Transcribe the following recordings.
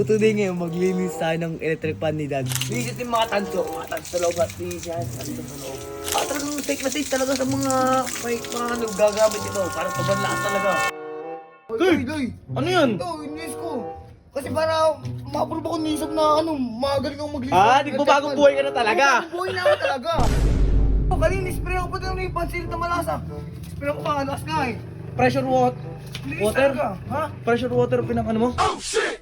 So today ngayon, maglinis tayo ng electric fan ni Dad. Linis yung mga tanso, mga tanso sa loob at linis yan, tanso sa loob. Ah, talagang safe na safe talaga sa mga may mga ano, gagamit ito. Para sobrang lakas talaga. Doy! Doy! Ano yan? Ito, inis ko. Kasi para ma-approve ako ni Isab na ano, magaling akong maglinis. Ah, di ba bagong buhay ka na talaga? Bagong buhay na ako talaga. Oh, kanina, spray ako pa din ng pansit na malasa. Spray ako pa, alas nga eh. Pressure? Linis Water? talaga, Ha? Pressure water pinang ano mo? Oh shit!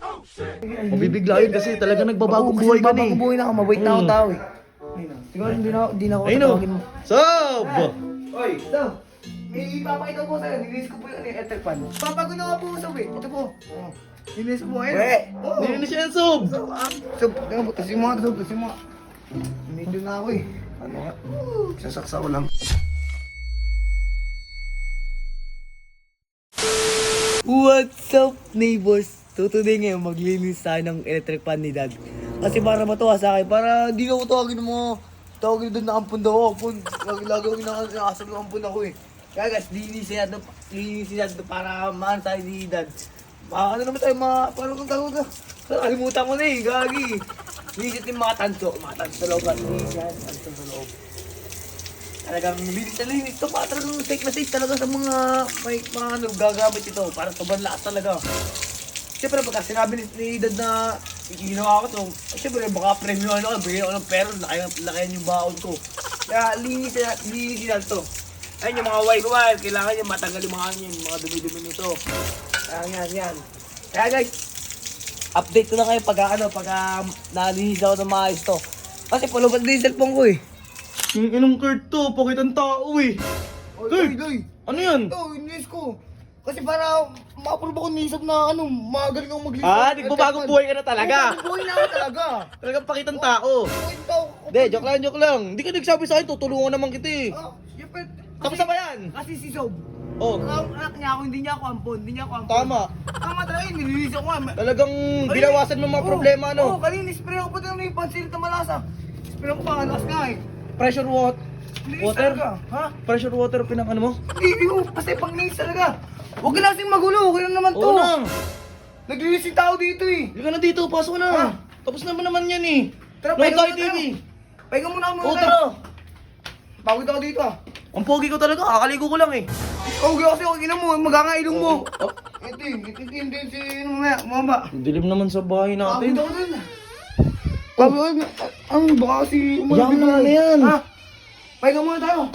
Mabibigla yun kasi talaga nagbabagong buhay ka na eh. Bagong buhay na ako, mabait na ako Mm. tao eh. Ayun na. Siguro hindi na, hindi na ako Ayun o. tatawagin mo. Sob! Oy, so, may ipapakita ko sa'yo. Nilinis ko po yung electric fan. Papago na nga po sa eh. Ito po. Oh. Nilinis ko po. Ayun. Pre. Oo. Nilinis yan, Sob! So, ah, so, tingnan mo, tasin mo nga, so, tasin mo nga. Medyo na ako eh. Ano nga? Sasaksa ko lang. What's up, neighbors? Today ngayon, maglinis tayo ng electric fan ni Dad. Kasi para matuwa sa akin, para di ako tawagin mo, tawagin doon na ampun daw ako. Lagi lagi ako nakasab ng ampun ako eh. Kaya guys, linisin natin, linisin natin para maan tayo ni Dad. Ma, ano naman tayo, mga, paano kung tawag ka? Kalimutan ko na eh, gagi. Linisin yung mga tanso, mga tanso loob, linisin yan, tanso sa loob. Talagang linis na linis ito. Para talagang safe na safe talaga sa mga may mga ano, gagamit ito. Para sobrang lakas talaga. Siyempre pagka sinabi ni, ni Dad na ginawa ko to, eh, siyempre baka premium ano bigyan ako ng pera, laki, laki yung baon ko. Kaya linis na, linis na to. Ayun yung mga white wire, kailangan yung matanggal yung mga, yung mga dumi-dumi nito. Kaya yan, yan. Kaya guys, update ko na kayo pag ano, pag uh, nalinis ako ng maayos to. Kasi pulubat din yung cellphone ko eh. Yung inong Kurt to, pakitang tao eh. Oy, doy, doy. Ano yan? Ito, inis ko. Kasi para ma-approve ako ni Isab na ano, magaling akong maglinis. Ah, di ba bagong buhay ka na talaga? Bagong buhay na ako talaga. Talagang pakitang tao. Buhay tao. Hindi, joke lang, joke lang. Hindi ka nagsabi sa akin, tutulungan naman kita eh. Ah. Tapos na ba yan? Kasi si Sob, Oh, ang anak niya ako, hindi niya ako ampon, hindi niya ako ampon. tama. Tama talaga yun, nililis ako nga. Talagang binawasan mo mga problema, Oo, no? oh, kanina, spray ako pa din ng pansit na malasa. Spray ako pa, alas nga eh. Pressure what? Linis Water? talaga, ha? Pressure water pinang ano mo? Hindi mo, kasi pang linis talaga. Huwag ka na kasing magulo, okay lang naman to. Oo na. Naglinis yung tao dito eh. Hindi ka na dito, pasok ka na. Ah. Tapos naman naman yan eh. Tara, Nood pahinga tayo muna TV. tayo. Pahinga muna muna Oo, tayo. tara. Pagod ako dito ah. Ang pogi ko talaga, kakaligo ko lang eh. Okay kasi okay na mo, magkakailong mo. Oh, Ito eh, ito eh, ito eh, si ano mamaya, mama. ang dilim naman sa bahay Pagod natin. ako dun. Pagod, ano ba kasi Yaman na na yan. Ha? Pahinga muna tayo.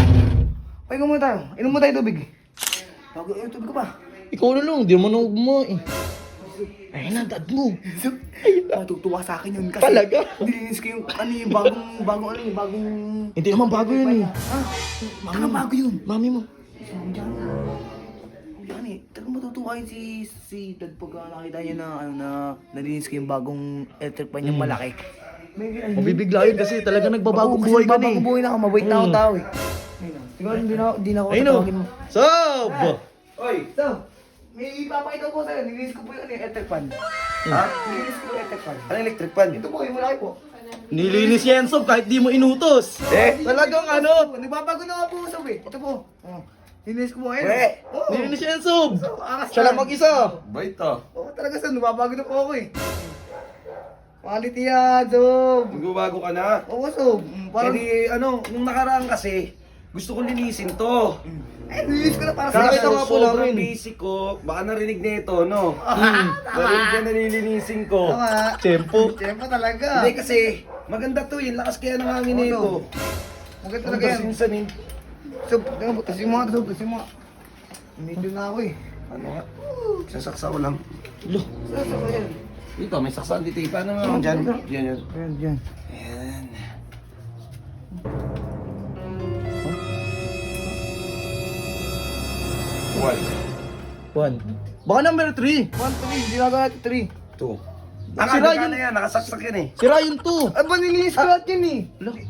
Pahinga muna tayo. Inom mo tayo tubig. Pagod, eh, tubig ka pa. Ikaw na lang, di mo na ugma eh. Ayun na, dad mo. Matutuwa sa akin yun kasi. Talaga? Nilinis ko yung ano yung bagong, bagong ano yung bagong... Hindi naman bago yun eh. Ha? Taka bago yun. Mami mo. Yan eh, talagang matutuwa yun si, si Dad pag nakita niya na, ano, na nalinis ko yung bagong electric pan niyang malaki. May, Mabibigla yun kasi talaga nagbabagong buhay ka na eh. Bagong buhay na ako, mabait na ako Mm. tao eh. Ayun. Siguro hindi na, hindi na ako Ayun o. tatawagin mo. Sob! Oy, so, may ipapakita ko sa'yo, nilinis ko po yung electric pan. Ha? Nilinis ko yung electric pan. Ano electric fan? Ito po, yung malaki po. Nilinis yan, Sob, kahit di mo inutos. Eh, Talagang ano? Nagbabago na nga po usap eh. Ito po. Oh. Nilinis ko po ngayon. Pre. Oo. Nilinis yan, Sob. Angas Siya lang mag-isa. Bait ah. Oo, talaga sa nababago na po ako eh. Quality yan, Sob. Magbabago ka na. Oo, Sob. Mm, Parang, Parang, ano, nung nakaraan kasi, gusto kong linisin to. eh, nilinis ko na para Sabi sa ko Kaso nga po sobrang namin. busy ko, baka narinig na ito, no? Hmm. Narinig na nililinisin ko. Tama. Tempo. Tempo talaga. Hindi kasi, maganda to yun, lakas kaya ng hangin Oo, nito. no. Maganda talaga yan. Sinsanin. Sob, tingnan mo, tasin mo nga, Sob, tasin mo nga. Medyo na ako eh. Ano nga? Sasaksa ko lang. Lo, Sasa ko yan. Dito, may saksan dito. Paano nga? Diyan, diyan, yan. Ayan, dyan. Ayan. One. one. Baka number three. One, three. Ginagawa natin three. Two. Sira Nakadaga yun. na yan, nakasaksak yan eh. Si Ryan two. Ay, ba nilinis ko lahat yun eh.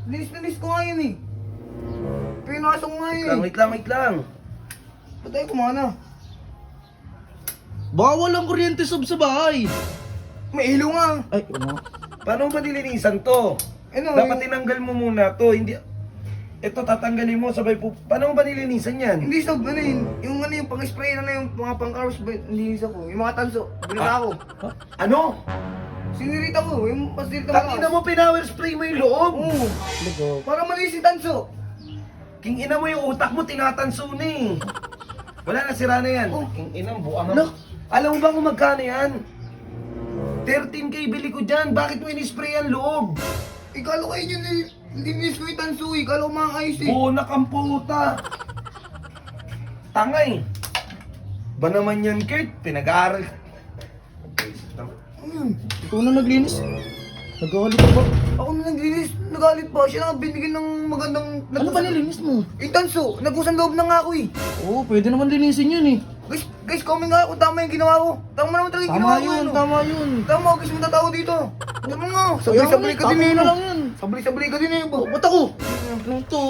Linis na linis ko nga yun eh. Pinasok ko nga yun Lang, eh. wait lang, wait lang. Ba't tayo kumana? baka walang kuryente, Sob, sa bahay. May ilaw nga. Ay, ano? Paano ba nilinisan to? Ano, Dapat yung- tinanggal mo muna to, hindi... Ito, tatanggalin mo, sabay po... Paano ba nilinisan yan? Hindi sob, ano yun? Yung ano yung pang-spray na yung mga pang-cars, nilinis ako. Yung mga tanso, binila Ah. ako. Ano? Sinirita mo, yung pasirita mo. Tangina mo, pinower spray mo yung loob. Oo. Para malinis si Tanso. King ina mo yung utak mo, tinatanso na eh. Wala na, sira na yan. Oh. King ina, buang Ano? Alam mo ba kung magkano yan? 13k bili ko dyan. Bakit mo in-spray ang loob? Ikalo kayo yun eh. Ko yung Tanso eh. Ikalo mga ayos eh. Bunak ang puta. Tangay. Ba naman yan, Kurt? Pinag-aaral. Ikaw na naglinis. Nagkakalit ka ba? Ako na naglinis. Nagalit pa. Siya na binigyan ng magandang... Ano ba nilinis mo? Tanso, nag-usang loob na nga ako eh. Oo, pwede naman linisin yun eh. Guys, guys, comment nga kung tama yung ginawa ko. Tama naman talaga yung Tama ginawa ko. yun, ano? tama yun. Tama, guys, mo tatawa dito. Tama nga. Kaya Sabay-sabay ka nga, din eh. tama no? na lang yun. Sabay-sabay ka din eh. Oh, ba't ako? Ano to?